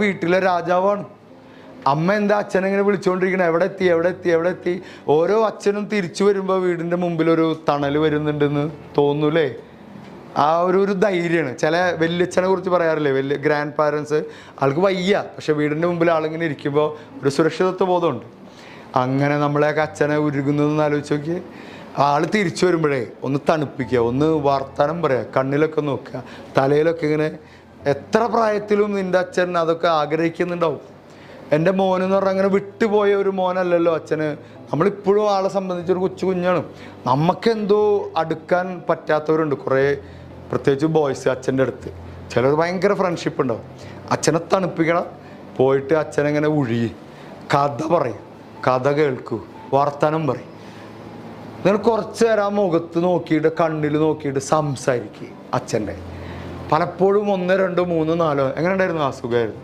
വീട്ടിലെ രാജാവാണ്. അമ്മ എന്താ അച്ഛനെങ്ങനെ വിളിച്ചുകൊണ്ടിരിക്കണേ എവിടെ എത്തി? എവിടെ എത്തി? എവിടെ എത്തി? ഓരോ അച്ഛനും തിരിച്ചു വരുമ്പോൾ വീടിന്റെ മുമ്പിൽ ഒരു തണൽ വരുന്നുണ്ടെന്ന് തോന്നൂലേ? ആ ഒരു ഒരു ധൈര്യമാണ്. ചില വല്യച്ഛനെ കുറിച്ച് പറയാറില്ലേ? വലിയ ഗ്രാൻഡ് പാരൻസ്. ആൾക്ക് വയ്യ. പക്ഷെ വീടിന്റെ മുമ്പിൽ ആളിങ്ങനെ ഇരിക്കുമ്പോൾ ഒരു സുരക്ഷിതത്വ ബോധമുണ്ട്. അങ്ങനെ നമ്മളെയൊക്കെ അച്ഛനെ ഉരുകുന്നതെന്ന് ആലോചിച്ച് നോക്കി ആൾ തിരിച്ചു വരുമ്പോഴേ ഒന്ന് തണുപ്പിക്കുക ഒന്ന് വർത്തമാനം പറയുക കണ്ണിലൊക്കെ നോക്കുക തലയിലൊക്കെ ഇങ്ങനെ എത്ര പ്രായത്തിലും നിന്റെ അച്ഛൻ അതൊക്കെ ആഗ്രഹിക്കുന്നുണ്ടാവും. എന്റെ മോൻ എന്ന് പറഞ്ഞാൽ അങ്ങനെ വിട്ടുപോയ ഒരു മോനല്ലല്ലോ അച്ഛന്. നമ്മളിപ്പോഴും ആളെ സംബന്ധിച്ചൊരു കൊച്ചു കുഞ്ഞാണ്. നമുക്കെന്തോ അടുക്കാൻ പറ്റാത്തവരുണ്ട് കുറേ പ്രത്യേകിച്ച് ബോയ്സ് അച്ഛന്റെ അടുത്ത്. ചിലർ ഭയങ്കര ഫ്രണ്ട്ഷിപ്പ് ഉണ്ടാവും. അച്ഛനെ തണുപ്പിക്കണം പോയിട്ട് അച്ഛനെങ്ങനെ ഉഴി കഥ പറയും കഥ കേൾക്കൂ വർത്തമാനം പറയും. നിങ്ങൾ കുറച്ച് നേരം മുഖത്ത് നോക്കിയിട്ട് കണ്ണിൽ നോക്കിയിട്ട് സംസാരിക്കുക അച്ഛന്റെ. പലപ്പോഴും ഒന്ന് രണ്ട് മൂന്ന് നാലോ എങ്ങനെ ഉണ്ടായിരുന്നു അസുഖമായിരുന്നു